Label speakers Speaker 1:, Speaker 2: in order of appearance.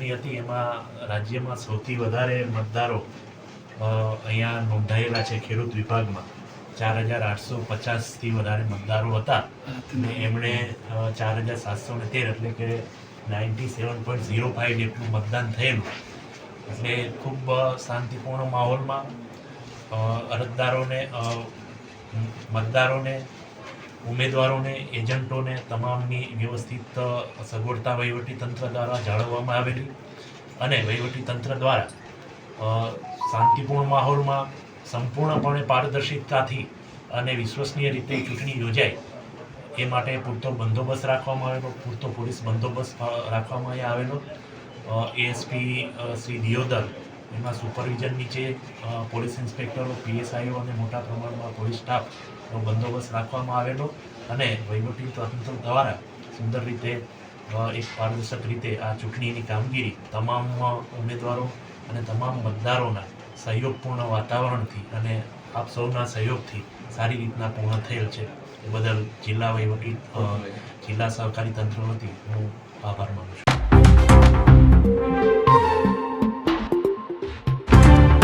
Speaker 1: ચૂંટણી હતી એમાં રાજ્યમાં સૌથી વધારે મતદારો અહીંયા નોંધાયેલા છે ખેડૂત વિભાગમાં. ચાર હજાર આઠસો પચાસથી વધારે મતદારો હતા. અને એમણે ચાર હજાર સાતસો ને તેર એટલે કે ninety seven point zero five જેટલું મતદાન થયેલું. એટલે ખૂબ શાંતિપૂર્ણ માહોલમાં અરજદારોને મતદારોને ઉમેદવારોને, એજન્ટોને તમામની વ્યવસ્થિત સગવડતા વહીવટી તંત્ર દ્વારા જાળવવામાં આવેલી અને વહીવટી તંત્ર દ્વારા શાંતિપૂર્ણ માહોલમાં સંપૂર્ણપણે પારદર્શિતાથી અને વિશ્વસનીય રીતે ચૂંટણી યોજાય, એ માટે પૂરતો બંદોબસ્ત રાખવામાં આવેલો, પૂરતો પોલીસ બંદોબસ્ત રાખવામાં આવેલો. એએસપી શ્રી દિયોદર એમના સુપરવિઝન નીચે પોલીસ ઇન્સ્પેક્ટરો, પીએસઆઈઓ અને મોટા પ્રમાણમાં પોલીસ સ્ટાફનો બંદોબસ્ત રાખવામાં આવેલો અને વહીવટી તંત્ર દ્વારા સુંદર રીતે એક પારદર્શક રીતે આ ચૂંટણીની કામગીરી તમામ ઉમેદવારો અને તમામ મતદારોના સહયોગપૂર્ણ વાતાવરણથી અને આપ સૌના સહયોગથી સારી રીતના પૂર્ણ થયેલ છે. એ બદલ જિલ્લા વહીવટી જિલ્લા સહકારી તંત્ર વતી હું આભાર માનું છું.